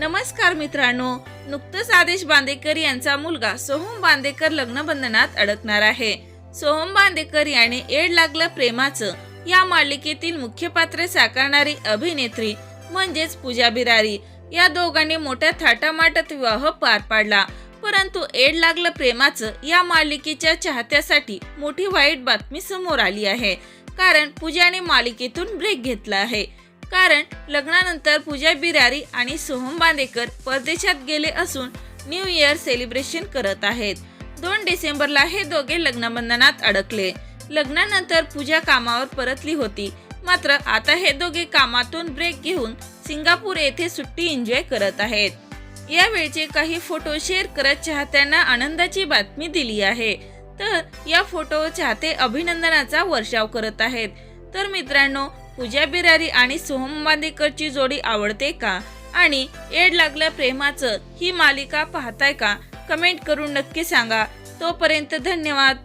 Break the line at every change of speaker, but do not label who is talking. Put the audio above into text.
नमस्कार मित्रांनो नुकतंच आदेश बांदेकर यांचा मुलगा सोहम बांदेकर लग्नबंधनात अडकणार आहे. सोहम बांदेकर याने एड लागलं प्रेमाचं. या मालिकेतील मुख्य पात्र साकारणारी अभिनेत्री म्हणजेच पूजा बिरारी. या दोघांनी मोठ्या थाटामाटात विवाह पार पाडला. परंतु एड लागलं प्रेमाचं या मालिकेच्या चाहत्यासाठी मोठी वाईट बातमी समोर आली आहे. कारण पूजाने मालिकेतून ब्रेक घेतला आहे. कारण लग्नानंतर पूजा बिरारी आणि सोहम बांदेकर परदेशात गेले असून न्यू इयर सेलिब्रेशन करत आहेत. दोन डिसेंबरला हे दोघे लग्नबंधनात अडकले. लग्नानंतर पूजा कामावर परतली होती. मात्र आता हे दोघे कामातून ब्रेक घेऊन सिंगापूर येथे सुट्टी एन्जॉय करत आहेत. यावेळचे काही फोटो शेअर करत चाहत्यांना आनंदाची बातमी दिली आहे. तर या फोटो चाहते अभिनंदनाचा वर्षाव करत आहेत. तर मित्रांनो पूजा बिरारी आणि सोहम बांदेकरची जोडी आवडते का? आणि एड लागल्या प्रेमाचं ही मालिका पाहताय का? कमेंट करून नक्की सांगा. तोपर्यंत धन्यवाद.